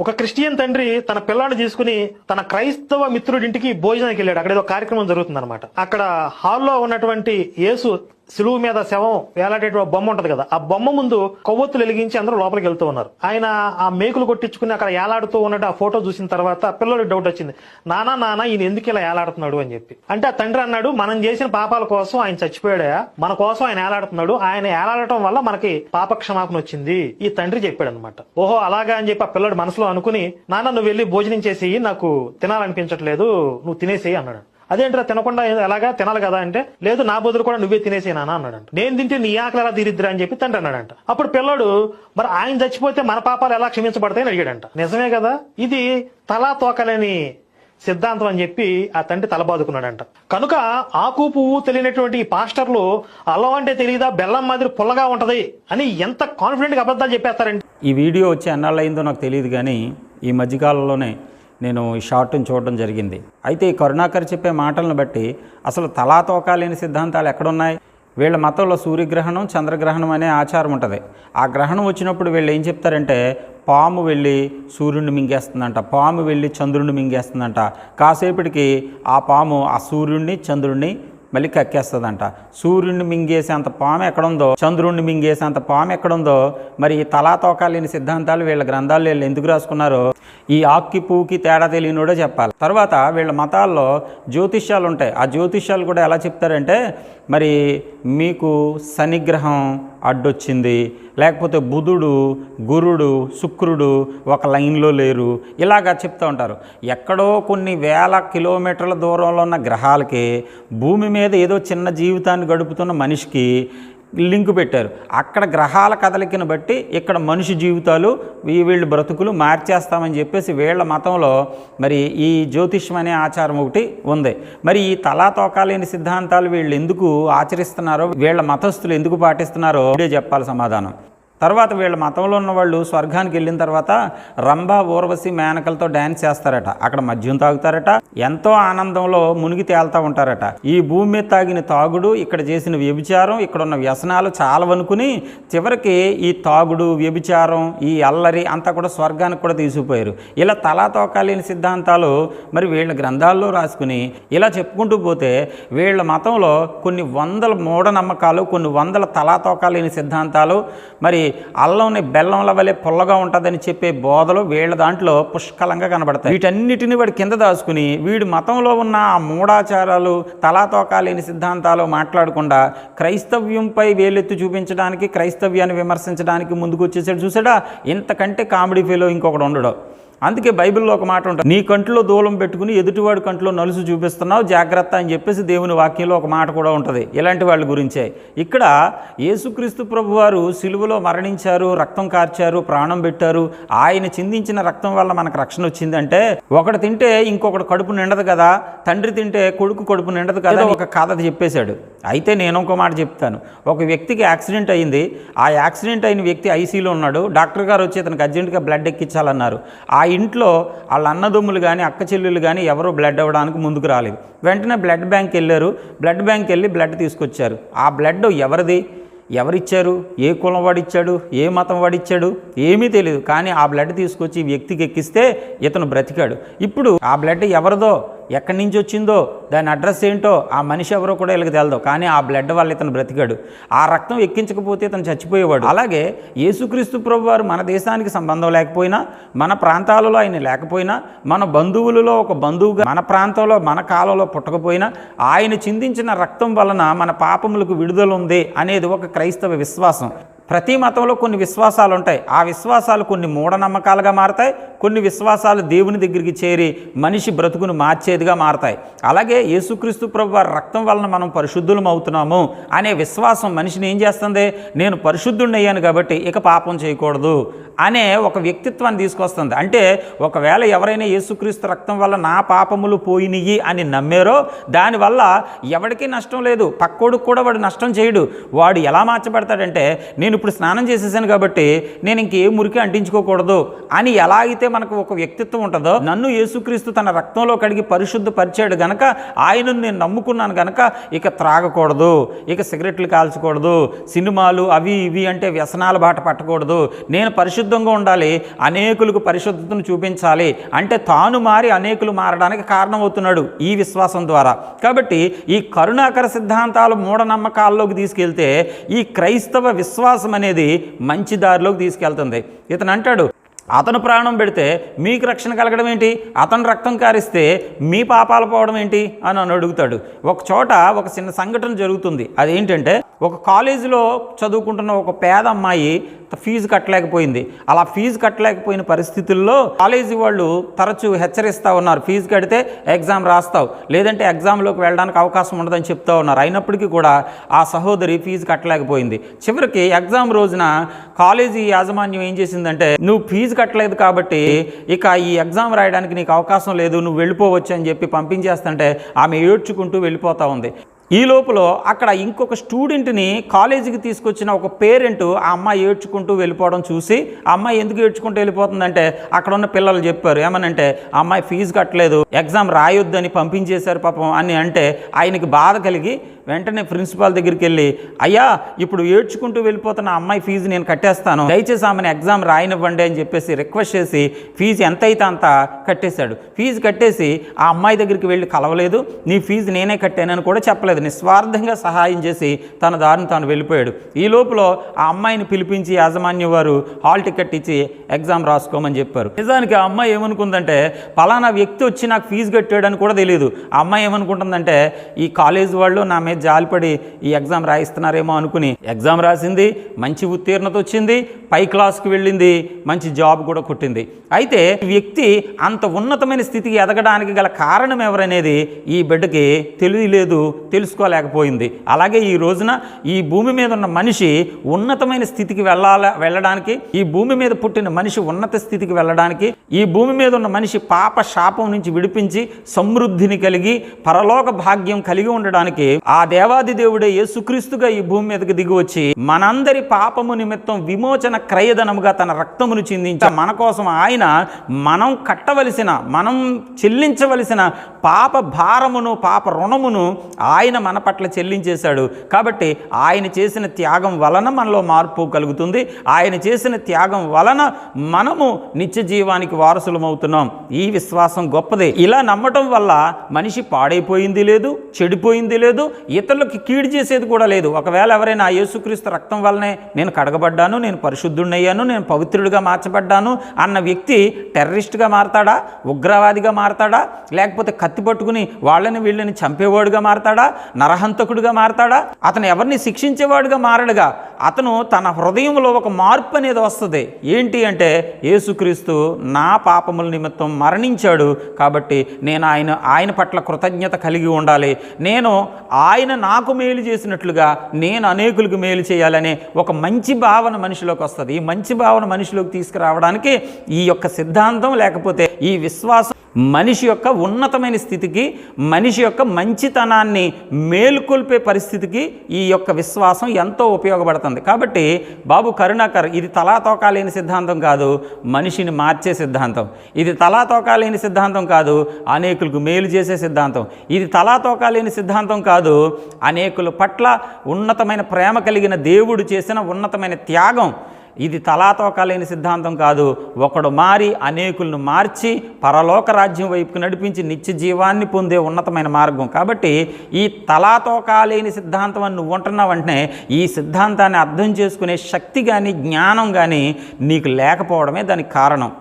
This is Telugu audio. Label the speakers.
Speaker 1: ఒక క్రిస్టియన్ తండ్రి తన పిల్లాడిని తీసుకుని తన క్రైస్తవ మిత్రుడింటికి భోజనానికి వెళ్ళాడు. అక్కడ ఏదో కార్యక్రమం జరుగుతుంది అక్కడ హాల్లో ఉన్నటువంటి యేసు సిలువు మీద శవం వేలాడేటువంటి బొమ్మ ఉంటది కదా ఆ బొమ్మ ముందు కొవ్వొత్తులు వెలిగించి అందరూ లోపలికి వెళ్తూ ఉన్నారు. ఆయన ఆ మేకులు కొట్టించుకుని అక్కడ ఏలాడుతూ ఉన్నట్టు ఆ ఫోటో చూసిన తర్వాత పిల్లలకి డౌట్ వచ్చింది. నానా నానా ఈయన ఎందుకు ఇలా ఏలాడుతున్నాడు? అని చెప్పి. అంటే ఆ తండ్రి అన్నాడు మనం చేసిన పాపాల కోసం ఆయన చచ్చిపోయాడా? మన కోసం ఆయన ఏలాడుతున్నాడు. ఆయన ఏలాడటం వల్ల మనకి పాప క్షమాపణ వచ్చింది. ఈ తండ్రి చెప్పాడు అనమాట ఓహో అలాగా అని చెప్పి ఆ పిల్లడు మనసులో అనుకుని నాన్న నువ్వు వెళ్ళి భోజనం చేసేయి నాకు తినాలనిపించట్లేదు నువ్వు తినేసేయి అన్నాడు. అదేంట్రా తినకుండా ఎలాగా తినాలి కదా అంటే లేదు నా బదులు కూడా నువ్వే తినేసేనా అన్నాడంట. నేను తింటే నీ ఆకలి ఎలా తీరిద్దిరా అని చెప్పి తండ్రి అన్నాడంట. అప్పుడు పిల్లడు మరి ఆయన చచ్చిపోతే మన పాపాలు ఎలా క్షమించబడతాయని అడిగాడంట. నిజమే కదా ఇది తలా తోకలేని సిద్ధాంతం అని చెప్పి ఆ తండ్రి తలబాదుకున్నాడంట కనుక ఆకు పువ్వు తెలియనటువంటి ఈ పాస్టర్లు అల్లం అంటే తెలియదా? బెల్లం మాదిరి పుల్లగా ఉంటది అని ఎంత కాన్ఫిడెంట్గా అబద్ధాలు చెప్పేస్తారండి
Speaker 2: ఈ వీడియో వచ్చి ఎన్నాళ్ళు అయిందో నాకు తెలియదు కానీ ఈ మధ్యకాలంలోనే నేను ఈ షార్ట్ని చూడడం జరిగింది. అయితే ఈ కరుణాకర్ చెప్పే మాటలను బట్టి అసలు తలాతోకా లేని సిద్ధాంతాలు ఎక్కడున్నాయి? వీళ్ళ మతంలో సూర్యగ్రహణం చంద్రగ్రహణం అనే ఆచారం ఉంటుంది. ఆ గ్రహణం వచ్చినప్పుడు వీళ్ళు ఏం చెప్తారంటే పాము వెళ్ళి సూర్యుడిని మింగేస్తుందంట పాము వెళ్ళి చంద్రుడిని మింగేస్తుందంట. కాసేపటికి ఆ పాము ఆ సూర్యుడిని చంద్రుడిని మళ్ళీ కక్కేస్తుందంట. సూర్యుడిని మింగేసేంత పాము ఎక్కడుందో చంద్రుడిని మింగేసేంత పాము ఎక్కడుందో మరి ఈ తలా లేని సిద్ధాంతాలు వీళ్ళ గ్రంథాలు వీళ్ళు ఎందుకు రాసుకున్నారో ఈ ఆక్కి పూకి తేడా తెలియనోడే చెప్పాలి. తర్వాత వీళ్ళ మతాల్లో జ్యోతిష్యాలు ఉంటాయి. ఆ జ్యోతిష్యాలు కూడా ఎలా చెప్తారంటే మరి మీకు శనిగ్రహం అడ్డొచ్చింది లేకపోతే బుధుడు గురుడు శుక్రుడు ఒక లైన్లో లేరు ఇలాగా చెప్తూ ఉంటారు. ఎక్కడో కొన్ని వేల కిలోమీటర్ల దూరంలో ఉన్న గ్రహాలకి భూమి మీద ఏదో చిన్న జీవితాన్ని గడుపుతున్న మనిషికి లింక్ పెట్టారు. అక్కడ గ్రహాల కదలికను బట్టి ఇక్కడ మనిషి జీవితాలు వీళ్ళు బ్రతుకులు మార్చేస్తామని చెప్పేసి వీళ్ళ మతంలో మరి ఈ జ్యోతిష్యం అనే ఆచారం ఒకటి ఉంది. మరి ఈ తలా తోకాలేని సిద్ధాంతాలు వీళ్ళు ఎందుకు ఆచరిస్తున్నారో వీళ్ళ మతస్థులు ఎందుకు పాటిస్తున్నారో ఇదే చెప్పాలి సమాధానం. తర్వాత వీళ్ళ మతంలో ఉన్న వాళ్ళు స్వర్గానికి వెళ్ళిన తర్వాత రంభ ఊర్వశి మేనకలతో డ్యాన్స్ చేస్తారట. అక్కడ మద్యం తాగుతారట. ఎంతో ఆనందంలో మునిగి తేలుతూ ఉంటారట. ఈ భూమి మీద తాగిన తాగుడు ఇక్కడ చేసిన వ్యభిచారం ఇక్కడ ఉన్న వ్యసనాలు చాలవనుకుని చివరికి ఈ తాగుడు వ్యభిచారం ఈ అల్లరి అంతా కూడా స్వర్గానికి కూడా తీసుకుపోయారు. ఇలా తలా తోకాలేని సిద్ధాంతాలు మరి వీళ్ళ గ్రంథాల్లో రాసుకుని ఇలా చెప్పుకుంటూ పోతే వీళ్ళ మతంలో కొన్ని వందల మూఢనమ్మకాలు కొన్ని వందల తలా తోకాలేని సిద్ధాంతాలు మరి అల్లంని బెల్లంల వలె పుల్లగా ఉంటుందని చెప్పే బోధలు వీళ్ళ దాంట్లో పుష్కలంగా కనబడతాయి. వీటన్నిటిని వాడు కింద దాచుకుని వీడి మతంలో ఉన్న ఆ మూఢాచారాలు తలాతోకా లేని సిద్ధాంతాలు మాట్లాడకుండా క్రైస్తవ్యంపై వేలెత్తి చూపించడానికి క్రైస్తవ్యాన్ని విమర్శించడానికి ముందుకు వచ్చేసాడు చూసాడా? ఇంతకంటే కామెడీ ఫీలో ఇంకొకడు ఉండడు. అందుకే బైబిల్లో ఒక మాట ఉంటుంది నీ కంట్లో దూలం పెట్టుకుని ఎదుటివాడి కంట్లో నలుసు చూపిస్తున్నావు జాగ్రత్త అని చెప్పేసి దేవుని వాక్యంలో ఒక మాట కూడా ఉంటుంది ఇలాంటి వాళ్ళ గురించే. ఇక్కడ యేసుక్రీస్తు ప్రభు వారు సిలువలో మరణించారు రక్తం కార్చారు ప్రాణం పెట్టారు. ఆయన చిందించిన రక్తం వల్ల మనకు రక్షణ వచ్చిందంటే ఒకడు తింటే ఇంకొకటి కడుపు నిండదు కదా తండ్రి తింటే కొడుకు కడుపు నిండదు కదా ఒక కథ చెప్పేశాడు. అయితే నేను ఇంకో మాట చెప్తాను ఒక వ్యక్తికి యాక్సిడెంట్ అయింది ఆ యాక్సిడెంట్ అయిన వ్యక్తి ఐసీలో ఉన్నాడు డాక్టర్ గారు వచ్చి అతనికి అర్జెంటుగా బ్లడ్ ఎక్కించాలన్నారు. ఆ ఇంట్లో వాళ్ళ అన్నదమ్ములు కానీ అక్క చెల్లెలు కానీ ఎవరో బ్లడ్ అవ్వడానికి ముందుకు రాలేదు. వెంటనే బ్లడ్ బ్యాంక్ వెళ్ళారు. బ్లడ్ బ్యాంక్ వెళ్ళి బ్లడ్ తీసుకొచ్చారు. ఆ బ్లడ్ ఎవరిది? ఎవరిచ్చారు? ఏ కులం వాడిచ్చాడు? ఏ మతం వాడిచ్చాడు? ఏమీ తెలియదు కానీ ఆ బ్లడ్ తీసుకొచ్చి వ్యక్తికి ఎక్కిస్తే ఇతను బ్రతికాడు. ఇప్పుడు ఆ బ్లడ్ ఎవరిదో? ఎక్కడి నుంచి వచ్చిందో దాని అడ్రస్ ఏంటో ఆ మనిషి ఎవరో కూడా వీళ్ళకి తెలదు. కానీ ఆ బ్లడ్ వల్ల ఇతను బ్రతికాడు. ఆ రక్తం ఎక్కించకపోతే ఇతను చచ్చిపోయేవాడు. అలాగే యేసుక్రీస్తు ప్రభు వారు మన దేశానికి సంబంధం లేకపోయినా మన ప్రాంతాలలో ఆయన లేకపోయినా మన బంధువులలో ఒక బంధువుగా మన ప్రాంతంలో మన కాలంలో పుట్టకపోయినా ఆయన చిందించిన రక్తం వలన మన పాపములకు విడుదల ఉంది అనేది ఒక క్రైస్తవ విశ్వాసం. ప్రతి మతంలో కొన్ని విశ్వాసాలు ఉంటాయి ఆ విశ్వాసాలు కొన్ని మూఢనమ్మకాలుగా మారతాయి కొన్ని విశ్వాసాలు దేవుని దగ్గరికి చేరి మనిషి బ్రతుకును మార్చేదిగా మారతాయి. అలాగే యేసుక్రీస్తు ప్రభు వారి రక్తం వలన మనం పరిశుద్ధులం అవుతున్నాము అనే విశ్వాసం మనిషిని ఏం చేస్తుంది? నేను పరిశుద్ధుడిని అయ్యాను కాబట్టి ఇక పాపం చేయకూడదు అనే ఒక వ్యక్తిత్వాన్ని తీసుకొస్తుంది. అంటే ఒకవేళ ఎవరైనా యేసుక్రీస్తు రక్తం వల్ల నా పాపములు పోయినయి అని నమ్మారో దానివల్ల ఎవరికీ నష్టం లేదు. పక్కోడికి కూడా వాడు నష్టం చేయడు. వాడు ఎలా మార్చబడతాడంటే నేను ఇప్పుడు స్నానం చేసేసాను కాబట్టి నేను ఇంకే మురికి అంటించుకోకూడదు అని ఎలా అయితే మనకు ఒక వ్యక్తిత్వం ఉంటుందో నన్ను యేసుక్రీస్తు తన రక్తంలో కడిగి పరిశుద్ధపరిచాడు గనక ఆయనను నేను నమ్ముకున్నాను గనక ఇక త్రాగకూడదు ఇక సిగరెట్లు కాల్చకూడదు సినిమాలు అవి ఇవి అంటే వ్యసనాల బాట పట్టకూడదు నేను పరిశుద్ధంగా ఉండాలి అనేకులకు పరిశుద్ధతను చూపించాలి అంటే తాను మారి అనేకులు మారడానికి కారణమవుతున్నాడు ఈ విశ్వాసం ద్వారా. కాబట్టి ఈ కరుణాకర సిద్ధాంతాలు మూఢనమ్మకాల్లోకి తీసుకెళ్తే ఈ క్రైస్తవ విశ్వాసం అనేది మంచి దారిలోకి తీసుకెళ్తుంది. ఇతను అంటాడు అతను ప్రాణం పెడితే మీకు రక్షణ కలగడం ఏంటి? అతను రక్తం కారిస్తే మీ పాపాలు పోవడం ఏంటి? అని అని అడుగుతాడు. ఒక చోట ఒక చిన్న సంఘటన జరుగుతుంది. అదేంటంటే ఒక కాలేజీలో చదువుకుంటున్న ఒక పేద అమ్మాయి ఫీజు కట్టలేకపోయింది. అలా ఫీజు కట్టలేకపోయిన పరిస్థితుల్లో కాలేజీ వాళ్ళు తరచూ హెచ్చరిస్తూ ఉన్నారు. ఫీజు కడితే ఎగ్జామ్ రాస్తావు. లేదంటే ఎగ్జామ్లోకి వెళ్ళడానికి అవకాశం ఉండదని చెప్తా ఉన్నారు. అయినప్పటికీ కూడా ఆ సహోదరి ఫీజు కట్టలేకపోయింది. చివరికి ఎగ్జామ్ రోజున కాలేజీ యాజమాన్యం ఏం చేసిందంటే నువ్వు ఫీజు కట్టలేదు కాబట్టి ఇక ఈ ఎగ్జామ్ రాయడానికి నీకు అవకాశం లేదు నువ్వు వెళ్ళిపోవచ్చు అని చెప్పి పంపించేస్తుంటే ఆమె ఏడ్చుకుంటూ వెళ్ళిపోతా ఉంది. ఈ లోపల అక్కడ ఇంకొక స్టూడెంట్ని కాలేజీకి తీసుకొచ్చిన ఒక పేరెంట్ ఆ అమ్మాయి ఏడ్చుకుంటూ వెళ్ళిపోవడం చూసి ఆ అమ్మాయి ఎందుకు ఏడ్చుకుంటూ వెళ్ళిపోతుందంటే అక్కడ ఉన్న పిల్లలు చెప్పారు. ఏమనంటే ఆ అమ్మాయి ఫీజు కట్టలేదు ఎగ్జామ్ రాయొద్దని పంపించేశారు పాపం అని అంటే ఆయనకి బాధ కలిగి వెంటనే ప్రిన్సిపాల్ దగ్గరికి వెళ్ళి అయ్యా ఇప్పుడు ఏడ్చుకుంటూ వెళ్ళిపోతున్న అమ్మాయి ఫీజు నేను కట్టేస్తాను. దయచేసి ఆమెను ఎగ్జామ్ రాయనివ్వండి అని చెప్పేసి రిక్వెస్ట్ చేసి ఫీజు ఎంత అయితే అంత కట్టేశాడు. ఫీజు కట్టేసి ఆ అమ్మాయి దగ్గరికి వెళ్ళి కలవలేదు. నీ ఫీజు నేనే కట్టానని కూడా చెప్పలేదు. నిస్వార్థంగా సహాయం చేసి తన దారిని తాను వెళ్ళిపోయాడు. ఈ లోపల ఆ అమ్మాయిని పిలిపించి యాజమాన్యం వారు హాల్ టికెట్ ఇచ్చి ఎగ్జామ్ రాసుకోమని చెప్పారు. నిజానికి ఆ అమ్మాయి ఏమనుకుందంటే పలానా వ్యక్తి వచ్చి నాకు ఫీజు కట్టాడని కూడా తెలియదు ఆ అమ్మాయి ఏమనుకుంటుందంటే ఈ కాలేజ్ వాళ్ళు నా మీద జాలిపడి ఈ ఎగ్జామ్ రాయిస్తున్నారేమో అనుకుని ఎగ్జామ్ రాసింది మంచి ఉత్తీర్ణత వచ్చింది పై క్లాస్కి వెళ్ళింది మంచి జాబ్ కూడా కొట్టింది. అయితే వ్యక్తి అంత ఉన్నతమైన స్థితికి ఎదగడానికి గల కారణం ఎవరనేది ఈ బిడ్డకి తెలియలేదు తెలుసుకోలేకపోయింది. అలాగే ఈ రోజున ఈ భూమి మీద ఉన్న మనిషి ఉన్నతమైన స్థితికి వెళ్ళాల వెళ్ళడానికి ఈ భూమి మీద పుట్టిన మనిషి ఉన్నత స్థితికి వెళ్ళడానికి ఈ భూమి మీద ఉన్న మనిషి పాప శాపం నుంచి విడిపించి సమృద్ధిని కలిగి పరలోక భాగ్యం కలిగి ఉండడానికి ఆ దేవాది దేవుడే యేసుక్రీస్తుగా ఈ భూమి మీదకి దిగి వచ్చి మనందరి పాపము నిమిత్తం విమోచన క్రయధనముగా తన రక్తమును చిందించి మన కోసం ఆయన మనం కట్టవలసిన మనం చెల్లించవలసిన పాప భారమును పాప రుణమును ఆయన మన పట్ల చెల్లించేశాడు. కాబట్టి ఆయన చేసిన త్యాగం వలన మనలో మార్పు కలుగుతుంది. ఆయన చేసిన త్యాగం వలన మనము నిత్య జీవానికి వారసులమవుతున్నాం. ఈ విశ్వాసం గొప్పదే. ఇలా నమ్మటం వల్ల మనిషి పాడైపోయింది లేదు చెడిపోయింది లేదు ఇతరులకు కీడు చేసేది కూడా లేదు. ఒకవేళ ఎవరైనా ఆ యేసుక్రీస్తు రక్తం వల్లనే నేను కడగబడ్డాను నేను పరిశుద్ధుడయ్యాను నేను పవిత్రుడిగా మార్చబడ్డాను అన్న వ్యక్తి టెర్రరిస్ట్గా మారతాడా? ఉగ్రవాదిగా మారతాడా? లేకపోతే కత్తి పట్టుకుని వాళ్ళని వీళ్ళని చంపేవాడుగా మారతాడా? నరహంతకుడిగా మారతాడా? అతను ఎవరిని శిక్షించేవాడుగా మారడుగా? అతను తన హృదయంలో ఒక మార్పు అనేది వస్తుంది. ఏంటి అంటే యేసుక్రీస్తు నా పాపముల నిమిత్తం మరణించాడు కాబట్టి నేను ఆయన ఆయన పట్ల కృతజ్ఞత కలిగి ఉండాలి. నేను ఆయన నాకు మేలు చేసినట్లుగా నేను అనేకులకు మేలు చేయాలనే ఒక మంచి భావన మనిషిలోకి వస్తుంది. ఈ మంచి భావన మనిషిలోకి తీసుకురావడానికి ఈ యొక్క సిద్ధాంతం లేకపోతే ఈ విశ్వాసం మనిషి యొక్క ఉన్నతమైన స్థితికి మనిషి యొక్క మంచితనాన్ని మేలుకొల్పే పరిస్థితికి ఈ యొక్క విశ్వాసం ఎంతో ఉపయోగపడుతుంది. కాబట్టి బాబు కరుణాకర్ ఇది తలాతోకా లేని సిద్ధాంతం కాదు మనిషిని మార్చే సిద్ధాంతం. ఇది తలాతోకా లేని సిద్ధాంతం కాదు అనేకులకు మేలు చేసే సిద్ధాంతం. ఇది తలాతోకా లేని సిద్ధాంతం కాదు అనేకుల పట్ల ఉన్నతమైన ప్రేమ కలిగిన దేవుడు చేసిన ఉన్నతమైన త్యాగం. ఇది తలాతోకా లేని సిద్ధాంతం కాదు. ఒకడు మారి అనేకులను మార్చి పరలోక రాజ్యం వైపుకు నడిపించి నిత్య జీవాన్ని పొందే ఉన్నతమైన మార్గం. కాబట్టి ఈ తలాతోకా లేని సిద్ధాంతం అని నువ్వు ఉంటున్నావంటే ఈ సిద్ధాంతాన్ని అర్థం చేసుకునే శక్తి కానీ జ్ఞానం కానీ నీకు లేకపోవడమే దానికి కారణం.